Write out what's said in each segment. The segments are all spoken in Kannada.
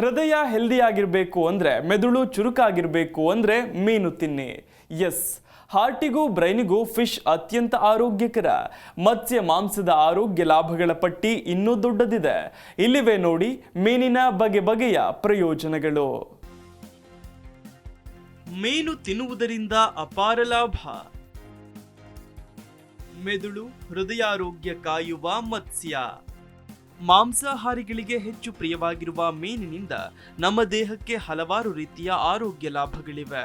ಹೃದಯ ಹೆಲ್ದಿ ಆಗಿರಬೇಕು ಅಂದರೆ ಮೆದುಳು ಚುರುಕಾಗಿರಬೇಕು ಅಂದರೆ ಮೀನು ತಿನ್ನಿ. ಎಸ್, ಹಾರ್ಟಿಗೂ ಬ್ರೈನಿಗೂ ಫಿಶ್ ಅತ್ಯಂತ ಆರೋಗ್ಯಕರ. ಮತ್ಸ್ಯ ಮಾಂಸದ ಆರೋಗ್ಯ ಲಾಭಗಳ ಪಟ್ಟಿ ಇನ್ನೂ ದೊಡ್ಡದಿದೆ. ಇಲ್ಲಿವೆ ನೋಡಿ ಮೀನಿನ ಬಗೆ ಬಗೆಯ ಪ್ರಯೋಜನಗಳು. ಮೀನು ತಿನ್ನುವುದರಿಂದ ಅಪಾರ ಲಾಭ. ಮೆದುಳು ಹೃದಯಾರೋಗ್ಯ ಕಾಯುವ ಮತ್ಸ್ಯ. ಮಾಂಸಾಹಾರಿಗಳಿಗೆ ಹೆಚ್ಚು ಪ್ರಿಯವಾಗಿರುವ ಮೀನಿನಿಂದ ನಮ್ಮ ದೇಹಕ್ಕೆ ಹಲವಾರು ರೀತಿಯ ಆರೋಗ್ಯ ಲಾಭಗಳಿವೆ.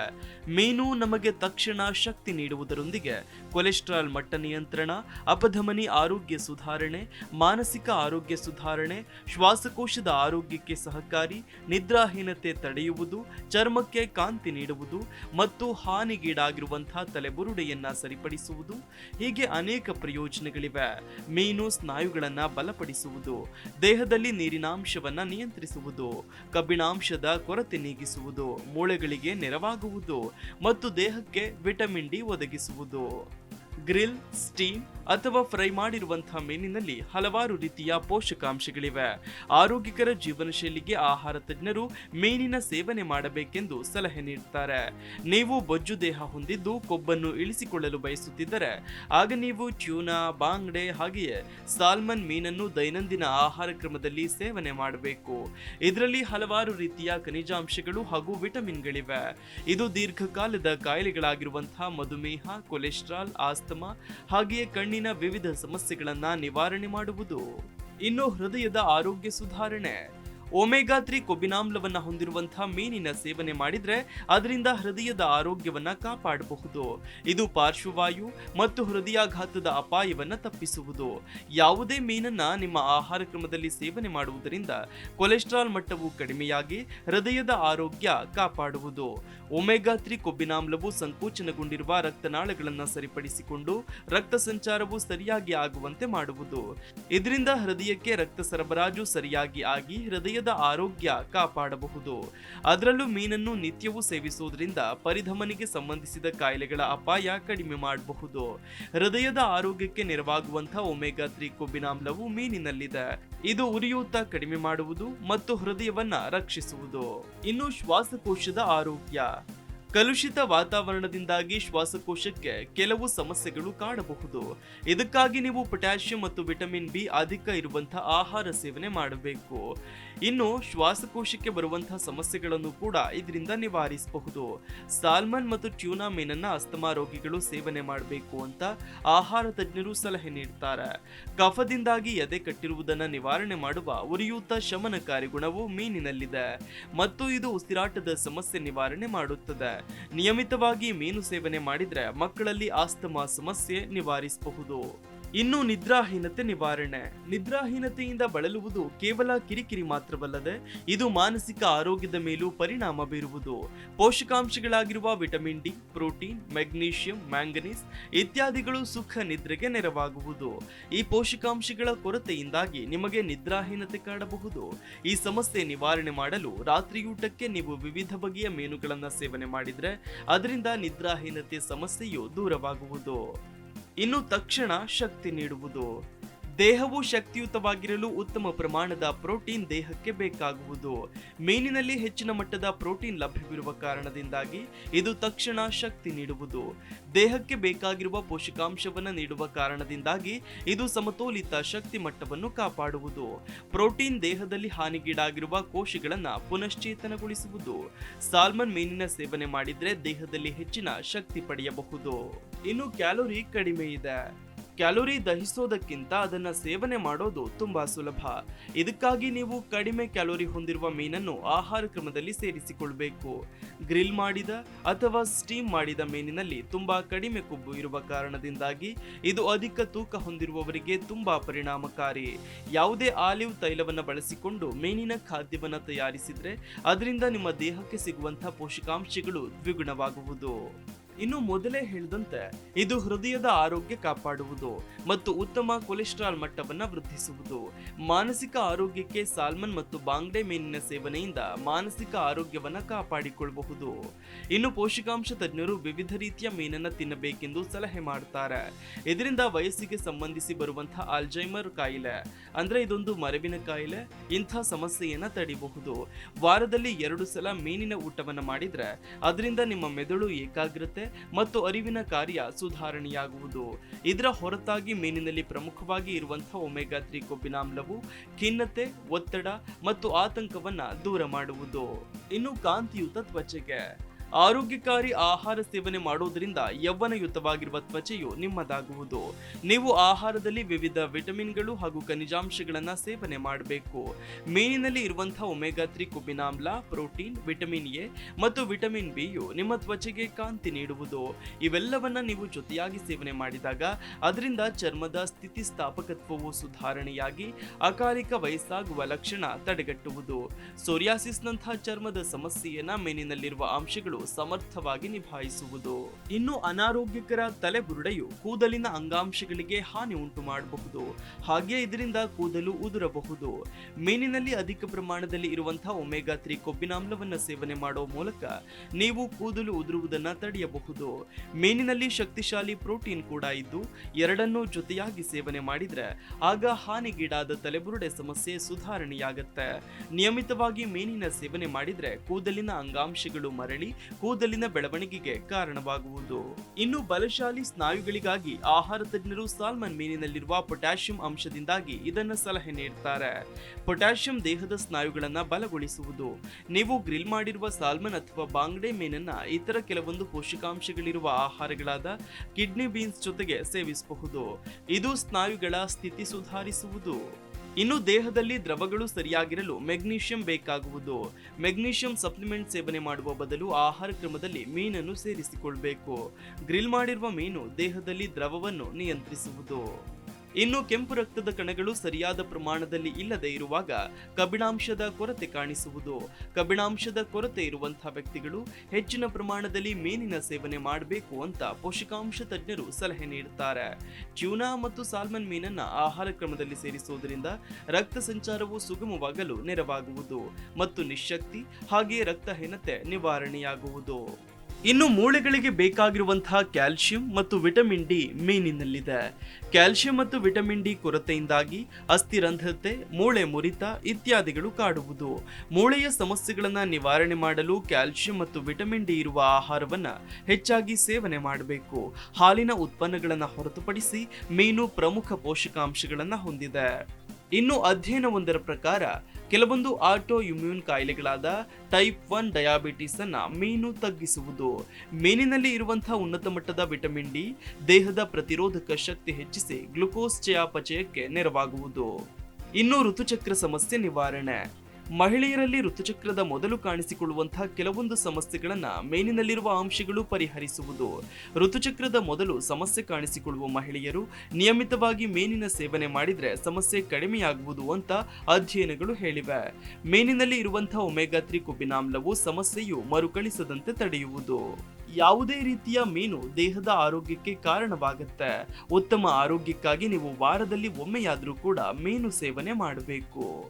ಮೀನು ನಮಗೆ ತಕ್ಷಣ ಶಕ್ತಿ ನೀಡುವುದರೊಂದಿಗೆ ಕೊಲೆಸ್ಟ್ರಾಲ್ ಮಟ್ಟ ನಿಯಂತ್ರಣ, ಅಪಧಮನಿ ಆರೋಗ್ಯ ಸುಧಾರಣೆ, ಮಾನಸಿಕ ಆರೋಗ್ಯ ಸುಧಾರಣೆ, ಶ್ವಾಸಕೋಶದ ಆರೋಗ್ಯಕ್ಕೆ ಸಹಕಾರಿ, ನಿದ್ರಾಹೀನತೆ ತಡೆಯುವುದು, ಚರ್ಮಕ್ಕೆ ಕಾಂತಿ ನೀಡುವುದು ಮತ್ತು ಹಾನಿಗೀಡಾಗಿರುವಂತಹ ತಲೆಬುರುಡೆಯನ್ನ ಸರಿಪಡಿಸುವುದು ಹೀಗೆ ಅನೇಕ ಪ್ರಯೋಜನಗಳಿವೆ. ಮೀನು ಸ್ನಾಯುಗಳನ್ನು ಬಲಪಡಿಸುವುದು. ದೇಹದಲ್ಲಿ ನೀರಿನಾಂಶವನ್ನು ನಿಯಂತ್ರಿಸುವುದು, ಕಬ್ಬಿಣಾಂಶದ ಕೊರತೆ ನೀಗಿಸುವುದು, ಮೂಳೆಗಳಿಗೆ ನೆರವಾಗುವುದು ಮತ್ತು ದೇಹಕ್ಕೆ ವಿಟಮಿನ್ ಡಿ ಒದಗಿಸುವುದು. ಗ್ರಿಲ್, ಸ್ಟೀಮ್ ಅಥವಾ ಫ್ರೈ ಮಾಡಿರುವಂತಹ ಮೀನಿನಲ್ಲಿ ಹಲವಾರು ರೀತಿಯ ಪೋಷಕಾಂಶಗಳಿವೆ. ಆರೋಗ್ಯಕರ ಜೀವನ ಶೈಲಿಗೆ ಆಹಾರ ತಜ್ಞರು ಮೀನಿನ ಸೇವನೆ ಮಾಡಬೇಕೆಂದು ಸಲಹೆ ನೀಡುತ್ತಾರೆ ನೀವು ಬೊಜ್ಜು ದೇಹ ಹೊಂದಿದ್ದು ಕೊಬ್ಬನ್ನು ಇಳಿಸಿಕೊಳ್ಳಲು ಬಯಸುತ್ತಿದ್ದರೆ, ಆಗ ನೀವು ಟ್ಯೂನಾ, ಬಾಂಗ್ಡೆ ಹಾಗೆಯೇ ಸಾಲ್ಮನ್ ಮೀನನ್ನು ದೈನಂದಿನ ಆಹಾರ ಕ್ರಮದಲ್ಲಿ ಸೇವನೆ ಮಾಡಬೇಕು. ಇದರಲ್ಲಿ ಹಲವಾರು ರೀತಿಯ ಖನಿಜಾಂಶಗಳು ಹಾಗೂ ವಿಟಮಿನ್ಗಳಿವೆ. ಇದು ದೀರ್ಘಕಾಲದ ಕಾಯಿಲೆಗಳಾಗಿರುವಂತಹ ಮಧುಮೇಹ, ಕೊಲೆಸ್ಟ್ರಾಲ್, ಆಸ್ತಮಾ ಹಾಗೆಯೇ ಕಣ್ಣಿನ ವಿವಿಧ ಸಮಸ್ಯೆಗಳನ್ನ ನಿವಾರಣೆ ಮಾಡುವುದು. ಇನ್ನು ಹೃದಯದ ಆರೋಗ್ಯ ಸುಧಾರಣೆ. ಒಮೆಗಾ ತ್ರೀ ಕೊಬ್ಬಿನಾಮ್ಲವನ್ನ ಹೊಂದಿರುವಂತಹ ಮೀನಿನ ಸೇವನೆ ಮಾಡಿದ್ರೆ ಅದರಿಂದ ಹೃದಯದ ಆರೋಗ್ಯವನ್ನ ಕಾಪಾಡಬಹುದು. ಇದು ಪಾರ್ಶ್ವವಾಯು ಮತ್ತು ಹೃದಯಾಘಾತದ ಅಪಾಯವನ್ನ ತಪ್ಪಿಸುವುದು. ಯಾವುದೇ ಮೀನನ್ನ ನಿಮ್ಮ ಆಹಾರ ಕ್ರಮದಲ್ಲಿ ಸೇವನೆ ಮಾಡುವುದರಿಂದ ಕೊಲೆಸ್ಟ್ರಾಲ್ ಮಟ್ಟವು ಕಡಿಮೆಯಾಗಿ ಹೃದಯದ ಆರೋಗ್ಯ ಕಾಪಾಡುವುದು. ಒಮೆಗಾ ತ್ರೀ ಕೊಬ್ಬಿನಾಮ್ಲವು ಸಂಕೋಚನಗೊಂಡಿರುವ ರಕ್ತನಾಳಗಳನ್ನು ಸರಿಪಡಿಸಿಕೊಂಡು ರಕ್ತ ಸಂಚಾರವು ಸರಿಯಾಗಿ ಆಗುವಂತೆ ಮಾಡುವುದು. ಇದರಿಂದ ಹೃದಯಕ್ಕೆ ರಕ್ತ ಸರಬರಾಜು ಸರಿಯಾಗಿ ಆಗಿ ಹೃದಯದ ಆರೋಗ್ಯ ಕಾಪಾಡಬಹುದು. ಅದರಲ್ಲೂ ಮೀನನ್ನು ನಿತ್ಯವೂ ಸೇವಿಸುವುದರಿಂದ ಪರಿಧಮನಿಗೆ ಸಂಬಂಧಿಸಿದ ಕಾಯಿಲೆಗಳ ಅಪಾಯ ಕಡಿಮೆ ಮಾಡಬಹುದು. ಹೃದಯದ ಆರೋಗ್ಯಕ್ಕೆ ನೆರವಾಗುವಂತಹ ಒಮೆಗಾ ತ್ರೀ ಕೊಬ್ಬಿನಾಮ್ಲವು ಮೀನಿನಲ್ಲಿದೆ. ಇದು ಉರಿಯೂತ ಕಡಿಮೆ ಮಾಡುವುದು ಮತ್ತು ಹೃದಯವನ್ನ ರಕ್ಷಿಸುವುದು. ಇನ್ನು ಶ್ವಾಸಕೋಶದ ಆರೋಗ್ಯ. ಕಲುಷಿತ ವಾತಾವರಣದಿಂದಾಗಿ ಶ್ವಾಸಕೋಶಕ್ಕೆ ಕೆಲವು ಸಮಸ್ಯೆಗಳು ಕಾಡಬಹುದು ಇದಕ್ಕಾಗಿ ನೀವು ಪೊಟ್ಯಾಷಿಯಂ ಮತ್ತು ವಿಟಮಿನ್ ಬಿ ಅಧಿಕ ಇರುವಂತಹ ಆಹಾರ ಸೇವನೆ ಮಾಡಬೇಕು. ಇನ್ನು ಶ್ವಾಸಕೋಶಕ್ಕೆ ಬರುವಂತಹ ಸಮಸ್ಯೆಗಳನ್ನು ಕೂಡ ಇದರಿಂದ ನಿವಾರಿಸಬಹುದು. ಸಾಲ್ಮನ್ ಮತ್ತು ಟ್ಯೂನಾ ಮೀನನ್ನ ಅಸ್ತಮಾ ರೋಗಿಗಳು ಸೇವನೆ ಮಾಡಬೇಕು ಅಂತ ಆಹಾರ ತಜ್ಞರು ಸಲಹೆ ನೀಡ್ತಾರೆ. ಕಫದಿಂದಾಗಿ ಎದೆ ಕಟ್ಟಿರುವುದನ್ನು ನಿವಾರಣೆ ಮಾಡುವ ಉರಿಯೂತ ಶಮನಕಾರಿ ಗುಣವು ಮೀನಿನಲ್ಲಿದೆ. ಮತ್ತು ಇದು ಉಸಿರಾಟದ ಸಮಸ್ಯೆ ನಿವಾರಣೆ ಮಾಡುತ್ತದೆ. ನಿಯಮಿತವಾಗಿ ಮೀನು ಸೇವನೆ ಮಾಡಿದರೆ ಮಕ್ಕಳಲ್ಲಿ ಆಸ್ತಮಾ ಸಮಸ್ಯೆ ನಿವಾರಿಸಬಹುದು. ಇನ್ನು ನಿದ್ರಾಹೀನತೆ ನಿವಾರಣೆ. ನಿದ್ರಾಹೀನತೆಯಿಂದ ಬಳಲುವುದು ಕೇವಲ ಕಿರಿಕಿರಿ ಮಾತ್ರವಲ್ಲದೆ, ಇದು ಮಾನಸಿಕ ಆರೋಗ್ಯದ ಮೇಲೂ ಪರಿಣಾಮ ಬೀರುವುದು. ಪೋಷಕಾಂಶಗಳಾಗಿರುವ vitamin D, protein, magnesium, manganese ಇತ್ಯಾದಿಗಳು ಸುಖ ನಿದ್ರೆಗೆ ನೆರವಾಗುವುದು. ಈ ಪೋಷಕಾಂಶಗಳ ಕೊರತೆಯಿಂದಾಗಿ ನಿಮಗೆ ನಿದ್ರಾಹೀನತೆ ಕಾಡಬಹುದು ಈ ಸಮಸ್ಯೆ ನಿವಾರಣೆ ಮಾಡಲು ರಾತ್ರಿಯೂಟಕ್ಕೆ ನೀವು ವಿವಿಧ ಬಗೆಯ ಮೀನುಗಳನ್ನು ಸೇವನೆ ಮಾಡಿದರೆ, ಅದರಿಂದ ನಿದ್ರಾಹೀನತೆ ಸಮಸ್ಯೆಯು ದೂರವಾಗುವುದು. ಇನ್ನು ತಕ್ಷಣ ಶಕ್ತಿ ನೀಡುವುದು. ದೇಹವು ಶಕ್ತಿಯುತವಾಗಿರಲು ಉತ್ತಮ ಪ್ರಮಾಣದ ಪ್ರೋಟೀನ್ ದೇಹಕ್ಕೆ ಬೇಕಾಗುವುದು. ಮೀನಿನಲ್ಲಿ ಹೆಚ್ಚಿನ ಮಟ್ಟದ ಪ್ರೋಟೀನ್ ಲಭ್ಯವಿರುವ ಕಾರಣದಿಂದಾಗಿ ಇದು ತಕ್ಷಣ ಶಕ್ತಿ ನೀಡುವುದು. ದೇಹಕ್ಕೆ ಬೇಕಾಗಿರುವ ಪೋಷಕಾಂಶವನ್ನು ನೀಡುವ ಕಾರಣದಿಂದಾಗಿ ಇದು ಸಮತೋಲಿತ ಶಕ್ತಿ ಮಟ್ಟವನ್ನು ಕಾಪಾಡುವುದು. ಪ್ರೋಟೀನ್ ದೇಹದಲ್ಲಿ ಹಾನಿಗೀಡಾಗಿರುವ ಕೋಶಗಳನ್ನು ಪುನಶ್ಚೇತನಗೊಳಿಸುವುದು. ಸಾಲ್ಮನ್ ಮೀನಿನ ಸೇವನೆ ಮಾಡಿದರೆ ದೇಹದಲ್ಲಿ ಹೆಚ್ಚಿನ ಶಕ್ತಿ ಪಡೆಯಬಹುದು. ಇನ್ನು ಕ್ಯಾಲೋರಿ ಕಡಿಮೆ ಇದೆ. ಕ್ಯಾಲೋರಿ ದಹಿಸೋದಕ್ಕಿಂತ ಅದನ್ನು ಸೇವನೆ ಮಾಡೋದು ತುಂಬಾ ಸುಲಭ. ಇದಕ್ಕಾಗಿ ನೀವು ಕಡಿಮೆ ಕ್ಯಾಲೋರಿ ಹೊಂದಿರುವ ಮೀನನ್ನು ಆಹಾರ ಕ್ರಮದಲ್ಲಿ ಸೇರಿಸಿಕೊಳ್ಬೇಕು. ಗ್ರಿಲ್ ಮಾಡಿದ ಅಥವಾ ಸ್ಟೀಮ್ ಮಾಡಿದ ಮೀನಿನಲ್ಲಿ ತುಂಬಾ ಕಡಿಮೆ ಕೊಬ್ಬು ಇರುವ ಕಾರಣದಿಂದಾಗಿ ಇದು ಅಧಿಕ ತೂಕ ಹೊಂದಿರುವವರಿಗೆ ತುಂಬಾ ಪರಿಣಾಮಕಾರಿ. ಯಾವುದೇ ಆಲಿವ್ ತೈಲವನ್ನು ಬಳಸಿಕೊಂಡು ಮೀನಿನ ಖಾದ್ಯವನ್ನು ತಯಾರಿಸಿದರೆ ಅದರಿಂದ ನಿಮ್ಮ ದೇಹಕ್ಕೆ ಸಿಗುವಂತಹ ಪೋಷಕಾಂಶಗಳು ದ್ವಿಗುಣವಾಗುವುದು. ಇನ್ನು ಮೊದಲೇ ಹೇಳಿದಂತೆ, ಇದು ಹೃದಯದ ಆರೋಗ್ಯ ಕಾಪಾಡುವುದು ಮತ್ತು ಉತ್ತಮ ಕೊಲೆಸ್ಟ್ರಾಲ್ ಮಟ್ಟವನ್ನ ವೃದ್ಧಿಸುವುದು. ಮಾನಸಿಕ ಆರೋಗ್ಯಕ್ಕೆ ಸಾಲ್ಮನ್ ಮತ್ತು ಬಾಂಗ್ಡೆ ಮೀನಿನ ಸೇವನೆಯಿಂದ ಮಾನಸಿಕ ಆರೋಗ್ಯವನ್ನ ಕಾಪಾಡಿಕೊಳ್ಳಬಹುದು. ಇನ್ನು ಪೋಷಕಾಂಶ ತಜ್ಞರು ವಿವಿಧ ರೀತಿಯ ಮೀನನ್ನ ತಿನ್ನಬೇಕೆಂದು ಸಲಹೆ ಮಾಡುತ್ತಾರೆ ಇದರಿಂದ ವಯಸ್ಸಿಗೆ ಸಂಬಂಧಿಸಿ ಬರುವಂತಹ ಆಲ್ಜೈಮರ್ ಕಾಯಿಲೆ, ಅಂದ್ರೆ ಇದೊಂದು ಮರವಿನ ಕಾಯಿಲೆ, ಇಂಥ ಸಮಸ್ಯೆಯನ್ನ ತಡಿಬಹುದು. ವಾರದಲ್ಲಿ ಎರಡು ಸಲ ಮೀನಿನ ಊಟವನ್ನು ಮಾಡಿದ್ರೆ, ಅದರಿಂದ ನಿಮ್ಮ ಮೆದುಳು ಏಕಾಗ್ರತೆ ಮತ್ತು ಅರಿವಿನ ಕಾರ್ಯ ಸುಧಾರಣೆಯಾಗುವುದು. ಇದರ ಹೊರತಾಗಿ ಮೀನಿನಲ್ಲಿ ಪ್ರಮುಖವಾಗಿ ಇರುವಂತಹ ಒಮೆಗಾ ತ್ರೀ ಕೊಬ್ಬಿನಾಮ್ಲವು ಖಿನ್ನತೆ, ಒತ್ತಡ ಮತ್ತು ಆತಂಕವನ್ನ ದೂರ ಮಾಡುವುದು. ಇನ್ನು ಕಾಂತಿಯುತ ತ್ವಚೆಗೆ. ಆರೋಗ್ಯಕಾರಿ ಆಹಾರ ಸೇವನೆ ಮಾಡುವುದರಿಂದ ಯೌವನಯುತವಾಗಿರುವ ತ್ವಚೆಯು ನಿಮ್ಮದಾಗುವುದು. ನೀವು ಆಹಾರದಲ್ಲಿ ವಿವಿಧ ವಿಟಮಿನ್ಗಳು ಹಾಗೂ ಖನಿಜಾಂಶಗಳನ್ನು ಸೇವನೆ ಮಾಡಬೇಕು. ಮೀನಿನಲ್ಲಿ ಇರುವಂತಹ ಒಮೆಗಾ ತ್ರೀ ಕೊಬ್ಬಿನಾಮ್ಲ ಪ್ರೋಟೀನ್, ವಿಟಮಿನ್ ಎ ಮತ್ತು ವಿಟಮಿನ್ ಬಿಯು ನಿಮ್ಮ ತ್ವಚೆಗೆ ಕಾಂತಿ ನೀಡುವುದು. ಇವೆಲ್ಲವನ್ನ ನೀವು ಜೊತೆಯಾಗಿ ಸೇವನೆ ಮಾಡಿದಾಗ ಅದರಿಂದ ಚರ್ಮದ ಸ್ಥಿತಿಸ್ಥಾಪಕತ್ವವು ಸುಧಾರಣೆಯಾಗಿ ಅಕಾಲಿಕ ವಯಸ್ಸಾಗುವ ಲಕ್ಷಣ ತಡೆಗಟ್ಟುವುದು. ಸೋರಿಯಾಸಿಸ್ನಂತಹ ಚರ್ಮದ ಸಮಸ್ಯೆಯನ್ನ ಮೀನಿನಲ್ಲಿರುವ ಅಂಶಗಳು ಸಮರ್ಥವಾಗಿ ನಿಭಾಯಿಸುವುದು. ಇನ್ನು ಅನಾರೋಗ್ಯಕರ ತಲೆಬುರುಡೆಯು ಕೂದಲಿನ ಅಂಗಾಂಶಗಳಿಗೆ ಹಾನಿ ಉಂಟು ಮಾಡಬಹುದು. ಹಾಗೆ ಇದರಿಂದ ಕೂದಲು ಉದುರಬಹುದು. ಮೀನಿನಲ್ಲಿ ಅಧಿಕ ಪ್ರಮಾಣದಲ್ಲಿ ಇರುವಂತಹ ಒಮೆಗಾ ತ್ರೀ ಕೊಬ್ಬಿನಾಮ್ಲವನ್ನು ಸೇವನೆ ಮಾಡುವ ಮೂಲಕ ನೀವು ಕೂದಲು ಉದುರುವುದನ್ನ ತಡೆಯಬಹುದು. ಮೀನಿನಲ್ಲಿ ಶಕ್ತಿಶಾಲಿ ಪ್ರೋಟೀನ್ ಕೂಡ ಇದ್ದು, ಎರಡನ್ನೂ ಜೊತೆಯಾಗಿ ಸೇವನೆ ಮಾಡಿದ್ರೆ ಆಗ ಹಾನಿಗೀಡಾದ ತಲೆಬುರುಡೆ ಸಮಸ್ಯೆ ಸುಧಾರಣೆಯಾಗುತ್ತೆ. ನಿಯಮಿತವಾಗಿ ಮೀನಿನ ಸೇವನೆ ಮಾಡಿದ್ರೆ ಕೂದಲಿನ ಅಂಗಾಂಶಗಳು ಮರಳಿ ಕೂದಲಿನ ಬೆಳವಣಿಗೆಗೆ ಕಾರಣವಾಗುವುದು. ಇನ್ನು ಬಲಶಾಲಿ ಸ್ನಾಯುಗಳಿಗಾಗಿ ಆಹಾರ ತಜ್ಞರು ಸಾಲ್ಮನ್ ಮೀನಿನಲ್ಲಿರುವ ಪೊಟ್ಯಾಷಿಯಂ ಅಂಶದಿಂದಾಗಿ ಇದನ್ನ ಸಲಹೆ ನೀಡುತ್ತಾರೆ ಪೊಟ್ಯಾಷಿಯಂ ದೇಹದ ಸ್ನಾಯುಗಳನ್ನು ಬಲಗೊಳಿಸುವುದು. ನೀವು ಗ್ರಿಲ್ ಮಾಡಿರುವ ಸಾಲ್ಮನ್ ಅಥವಾ ಬಾಂಗ್ಡೆ ಮೀನನ್ನ ಇತರ ಕೆಲವೊಂದು ಪೋಷಕಾಂಶಗಳಿರುವ ಆಹಾರಗಳಾದ ಕಿಡ್ನಿ ಬೀನ್ಸ್ ಜೊತೆಗೆ ಸೇವಿಸಬಹುದು. ಇದು ಸ್ನಾಯುಗಳ ಸ್ಥಿತಿ ಸುಧಾರಿಸುವುದು. ಇನ್ನು ದೇಹದಲ್ಲಿ ದ್ರವಗಳು ಸರಿಯಾಗಿರಲು ಮೆಗ್ನೀಷಿಯಂ ಬೇಕಾಗುವುದು. ಮೆಗ್ನೀಷಿಯಂ ಸಪ್ಲಿಮೆಂಟ್ ಸೇವನೆ ಮಾಡುವ ಬದಲು ಆಹಾರ ಕ್ರಮದಲ್ಲಿ ಮೀನನ್ನು ಸೇರಿಸಿಕೊಳ್ಬೇಕು. ಗ್ರಿಲ್ ಮಾಡಿರುವ ಮೀನು ದೇಹದಲ್ಲಿ ದ್ರವವನ್ನು ನಿಯಂತ್ರಿಸುವುದು. ಇನ್ನು ಕೆಂಪು ರಕ್ತದ ಕಣಗಳು ಸರಿಯಾದ ಪ್ರಮಾಣದಲ್ಲಿ ಇಲ್ಲದೆ ಇರುವಾಗ ಕಬ್ಬಿಣಾಂಶದ ಕೊರತೆ ಕಾಣಿಸುವುದು. ಕಬ್ಬಿಣಾಂಶದ ಕೊರತೆ ಇರುವಂತಹ ವ್ಯಕ್ತಿಗಳು ಹೆಚ್ಚಿನ ಪ್ರಮಾಣದಲ್ಲಿ ಮೀನಿನ ಸೇವನೆ ಮಾಡಬೇಕು ಅಂತ ಪೋಷಕಾಂಶ ತಜ್ಞರು ಸಲಹೆ ನೀಡುತ್ತಾರೆ. ಟ್ಯೂನಾ ಮತ್ತು ಸಾಲ್ಮನ್ ಮೀನನ್ನ ಆಹಾರ ಕ್ರಮದಲ್ಲಿ ಸೇರಿಸುವುದರಿಂದ ರಕ್ತ ಸಂಚಾರವು ಸುಗಮವಾಗಲು ನೆರವಾಗುವುದು ಮತ್ತು ನಿಶಕ್ತಿ ಹಾಗೆ ರಕ್ತಹೀನತೆ ನಿವಾರಣೆಯಾಗುವುದು. ಇನ್ನು ಮೂಳೆಗಳಿಗೆ ಬೇಕಾಗಿರುವಂತಹ ಕ್ಯಾಲ್ಸಿಯಂ ಮತ್ತು ವಿಟಮಿನ್ ಡಿ ಮೀನಿನಲ್ಲಿದೆ. ಕ್ಯಾಲ್ಸಿಯಂ ಮತ್ತು ವಿಟಮಿನ್ ಡಿ ಕೊರತೆಯಿಂದಾಗಿ ಅಸ್ಥಿರಂಧ್ರತೆ ಮೂಳೆ ಮುರಿತ ಇತ್ಯಾದಿಗಳು ಕಾಡುವುದು. ಮೂಳೆಯ ಸಮಸ್ಯೆಗಳನ್ನು ನಿವಾರಣೆ ಮಾಡಲು ಕ್ಯಾಲ್ಸಿಯಂ ಮತ್ತು ವಿಟಮಿನ್ ಡಿ ಇರುವ ಆಹಾರವನ್ನು ಹೆಚ್ಚಾಗಿ ಸೇವನೆ ಮಾಡಬೇಕು. ಹಾಲಿನ ಉತ್ಪನ್ನಗಳನ್ನು ಹೊರತುಪಡಿಸಿ ಮೀನು ಪ್ರಮುಖ ಪೋಷಕಾಂಶಗಳನ್ನು ಹೊಂದಿದೆ. ಇನ್ನು ಅಧ್ಯಯನವೊಂದರ ಪ್ರಕಾರ, ಕೆಲವೊಂದು ಆಟೋ ಇಮ್ಯೂನ್ ಕಾಯಿಲೆಗಳಾದ ಟೈಪ್ ಒನ್ ಡಯಾಬಿಟಿಸ್ ಅನ್ನ ಮೀನು ತಗ್ಗಿಸುವುದು. ಮೀನಿನಲ್ಲಿ ಇರುವಂತಹ ಉನ್ನತ ಮಟ್ಟದ ವಿಟಮಿನ್ ಡಿ, ದೇಹದ ಪ್ರತಿರೋಧಕ ಶಕ್ತಿ ಹೆಚ್ಚಿಸಿ ಗ್ಲುಕೋಸ್ ಚಯಾಪಚಯಕ್ಕೆ ನೆರವಾಗುವುದು. ಇನ್ನು ಋತುಚಕ್ರ ಸಮಸ್ಯೆ ನಿವಾರಣೆ. ಮಹಿಳೆಯರಲ್ಲಿ ಋತುಚಕ್ರದ ಮೊದಲು ಕಾಣಿಸಿಕೊಳ್ಳುವಂತಹ ಕೆಲವೊಂದು ಸಮಸ್ಯೆಗಳನ್ನು ಮೇನಿನಲ್ಲಿರುವ ಅಂಶಗಳು ಪರಿಹರಿಸುವುದು. ಋತುಚಕ್ರದ ಮೊದಲು ಸಮಸ್ಯೆ ಕಾಣಿಸಿಕೊಳ್ಳುವ ಮಹಿಳೆಯರು ನಿಯಮಿತವಾಗಿ ಮೇನಿನ ಸೇವನೆ ಮಾಡಿದರೆ ಸಮಸ್ಯೆ ಕಡಿಮೆಯಾಗುವುದು ಅಂತ ಅಧ್ಯಯನಗಳು ಹೇಳಿವೆ. ಮೇನಿನಲ್ಲಿ ಇರುವಂತಹ ಒಮೆಗಾ ತ್ರೀ ಕೊಬ್ಬಿನಾಮ್ಲವು ಸಮಸ್ಯೆಯು ಮರುಕಳಿಸದಂತೆ ತಡೆಯುವುದು. ಯಾವುದೇ ರೀತಿಯ ಮೀನು ದೇಹದ ಆರೋಗ್ಯಕ್ಕೆ ಕಾರಣವಾಗುತ್ತೆ. ಉತ್ತಮ ಆರೋಗ್ಯಕ್ಕಾಗಿ ನೀವು ವಾರದಲ್ಲಿ ಒಮ್ಮೆಯಾದರೂ ಕೂಡ ಮೀನು ಸೇವನೆ ಮಾಡಬೇಕು.